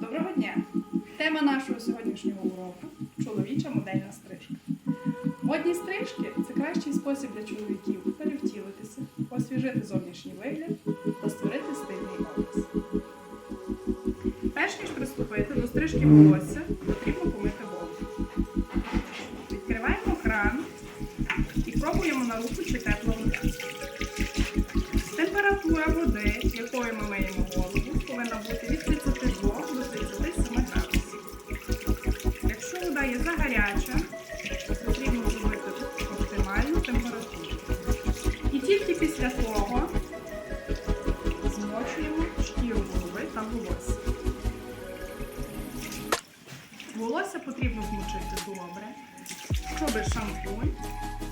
Доброго дня! Тема нашого сьогоднішнього уроку чоловіча модельна стрижка. Модні стрижки це кращий спосіб для чоловіків перевтілитися, освіжити зовнішній вигляд та створити стильний образ. Перш ніж приступити до стрижки волосся, потрібно помити голову. Відкриваємо кран і пробуємо на руку чи тепла Волосся потрібно змочити добре, щоб шампунь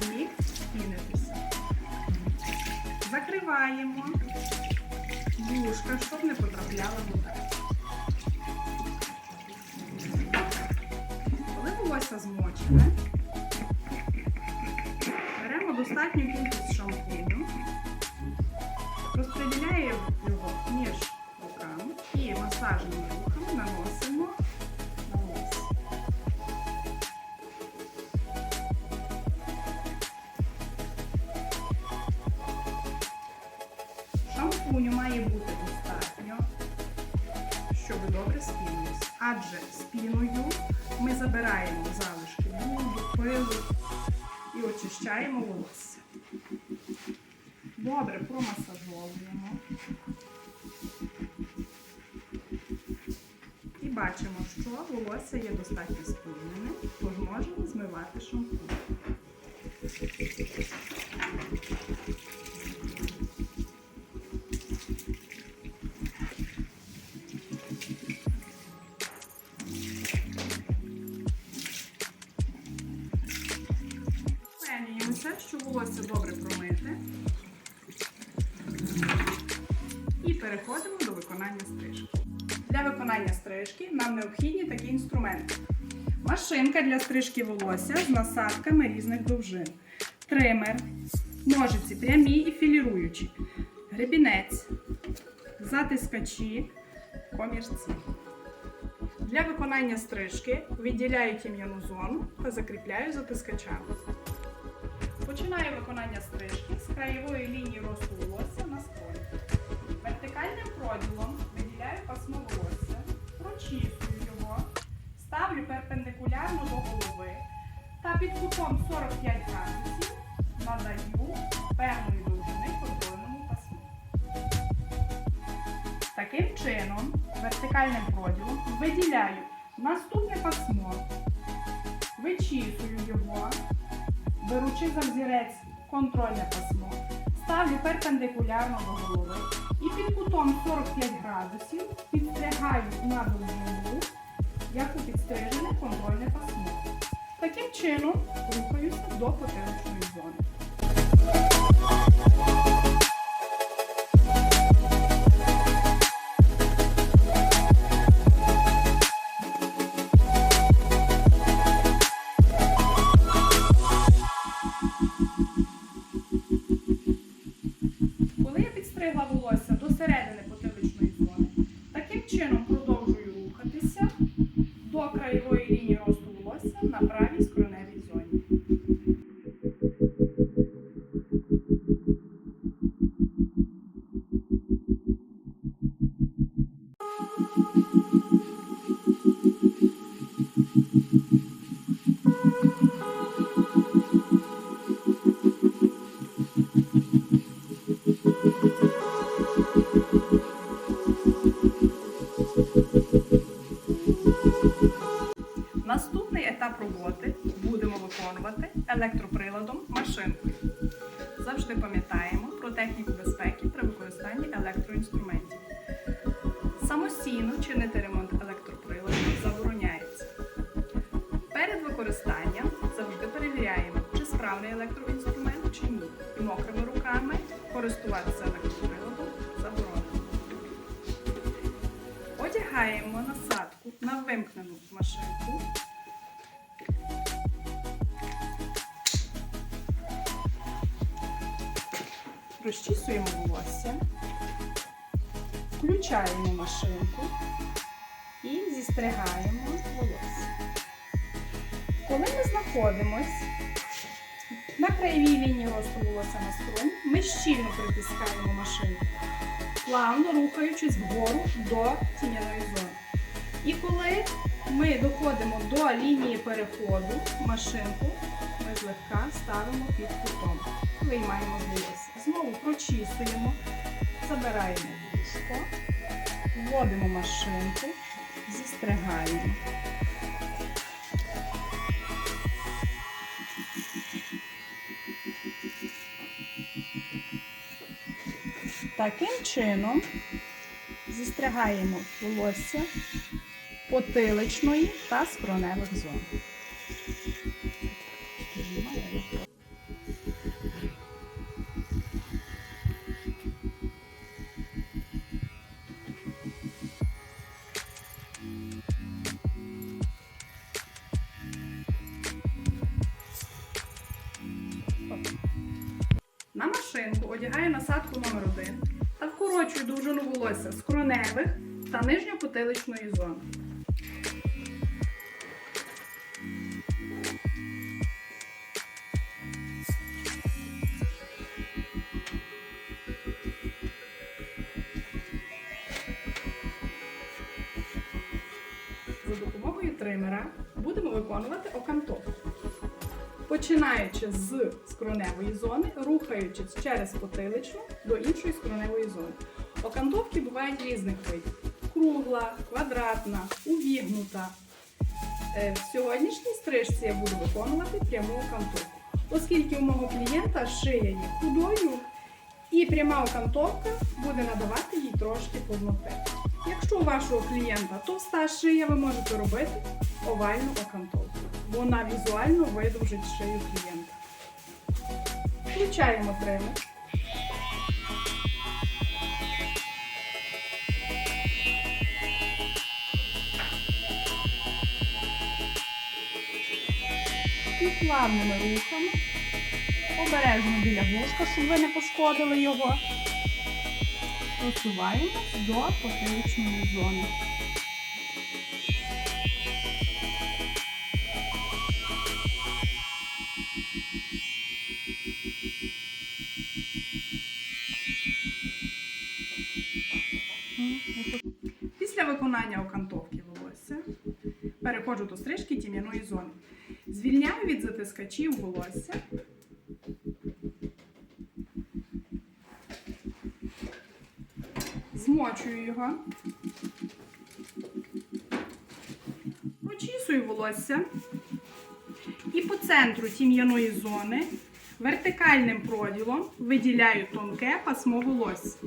зміг спінитися. Закриваємо вушка, щоб не потрапляла вода. Коли волосся змочене, беремо достатню кількість шампуню, розподіляємо його між руками і масажними рухами наносимо забираємо залишки бруду, пилу і очищаємо волосся. Добре промасажовуємо. І бачимо, що волосся є достатньо спільними, тож можемо змивати шампунь. Переходимо до виконання стрижки. Для виконання стрижки нам необхідні такі інструменти. Машинка для стрижки волосся з насадками різних довжин. Тример, ножиці прямі і філіруючі, гребінець, затискачі, комірці. Для виконання стрижки відділяю тім'яну зону та закріпляю затискачами. Починаю виконання стрижки з краєвої лінії росту волосся. Вертикальним виділяю пасмо волосся, прочісую його, ставлю перпендикулярно до голови та під кутом 45 градусів надаю певної довжини контрольному пасму. Таким чином, вертикальним проділом виділяю наступне пасмо, вичісую його, беручи за взірець контрольне пасмо, ставлю перпендикулярно до голови і під кутом 45 градусів підстригаю на довжину, у підстрижене контрольне пасмо. Таким чином рухаюся до потиличної зони. Виконувати електроприладом машинкою. Завжди пам'ятаємо про техніку безпеки при використанні електроінструментів. Самостійно чинити ремонт електроприладів забороняється. Перед використанням завжди перевіряємо, чи справний електроінструмент чи ні. І мокрими руками користуватися електроприладом заборонено. Одягаємо насадку на вимкнену машинку. Розчісуємо волосся, включаємо машинку і зістригаємо волосся. Коли ми знаходимось на краєвій лінії росту волосся на струн, ми щільно притискаємо машинку, плавно рухаючись вгору до тім'яної зони. І коли ми доходимо до лінії переходу машинку, ми злегка ставимо під кутом. Виймаємо з волосся. Знову забираємо вушко, вводимо машинку, зістригаємо. Таким чином зістригаємо волосся потиличної та скроневих зон. Номер 1 та вкорочую довжину волосся з кроневих та нижньопотиличної зони. За допомогою тримера будемо виконувати окантовку. Починаючи з скроневої зони, рухаючись через потиличну до іншої скроневої зони. Окантовки бувають різних видів: кругла, квадратна, увігнута. Е, В сьогоднішній стрижці я буду виконувати пряму окантовку, оскільки у мого клієнта шия є худою, і пряма окантовка буде надавати їй трошки повноти. Якщо у вашого клієнта товста шия, ви можете робити овальну окантовку. Вона візуально видовжить шию клієнта. Включаємо тример. І плавними рухами, обережно біля вушка, щоб ви не пошкодили його, просуваємось до потиличної зони. Після виконання окантовки волосся переходжу до стрижки тім'яної зони. Звільняю від затискачів волосся. Змочую його. Прочісую волосся. І по центру тім'яної зони вертикальним проділом виділяю тонке пасмо волосся,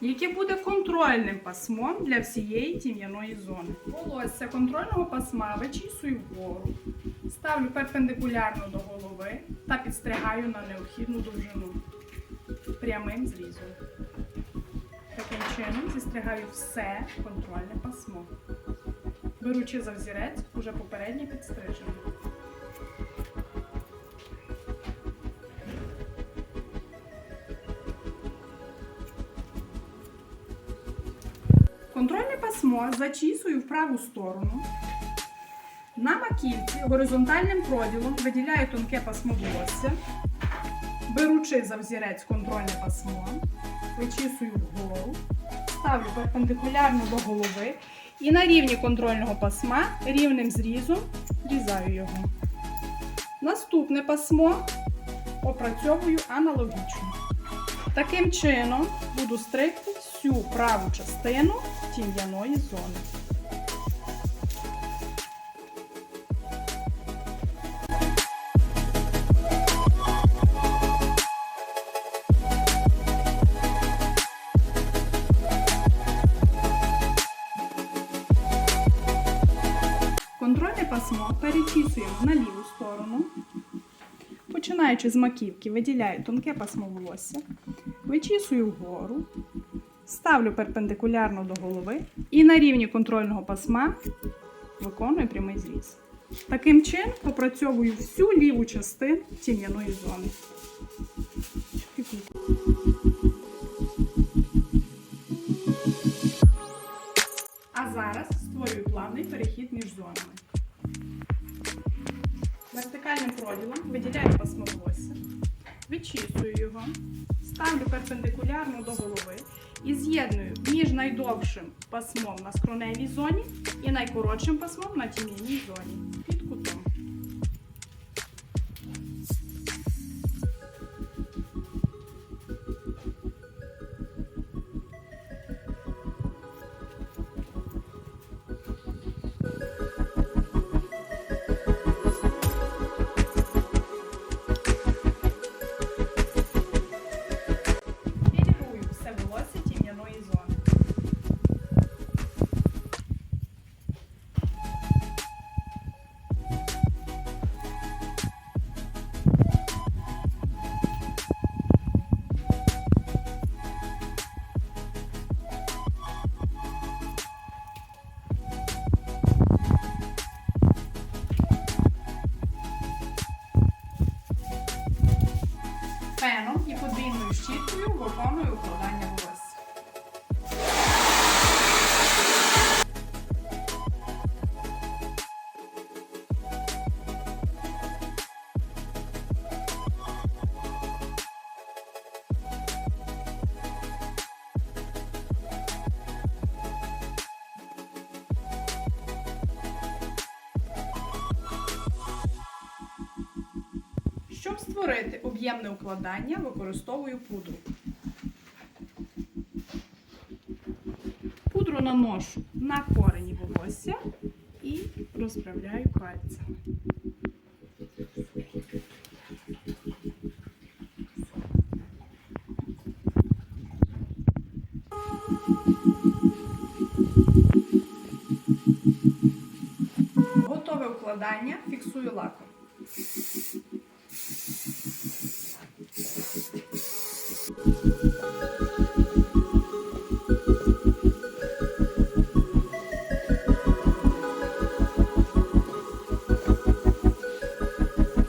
яке буде контрольним пасмом для всієї тім'яної зони. Волосся контрольного пасма вичісую вгору, ставлю перпендикулярно до голови та підстригаю на необхідну довжину прямим зрізом. Таким чином зістригаю все контрольне пасмо, беручи за взірець уже попереднє підстриження. Пасмо зачісую в праву сторону. На маківці горизонтальним проділом виділяю тонке пасмо волосся, беручи за взірець контрольне пасмо, вичісую вгору, ставлю перпендикулярно до голови і на рівні контрольного пасма рівним зрізом різаю його. Наступне пасмо опрацьовую аналогічно. Таким чином буду стригти всю праву частину тім'яної зони. Контрольне пасмо перечісуємо на ліву сторону. Починаючи з маківки, виділяю тонке пасмо волосся, вичісую вгору, ставлю перпендикулярно до голови і на рівні контрольного пасма виконую прямий зріз. Таким чином попрацьовую всю ліву частину тім'яної зони. А зараз створюю плавний перехід між зонами. Вертикальним проділом виділяю пасмо волосся, відчісую його, ставлю перпендикулярно до голови і з'єдную між найдовшим пасмом на скроневій зоні і найкоротшим пасмом на тім'яній зоні Щоб створити об'ємне укладання, використовую пудру. Пудру наношу на корені волосся і розправляю пальцями. Готове укладання фіксую лаком.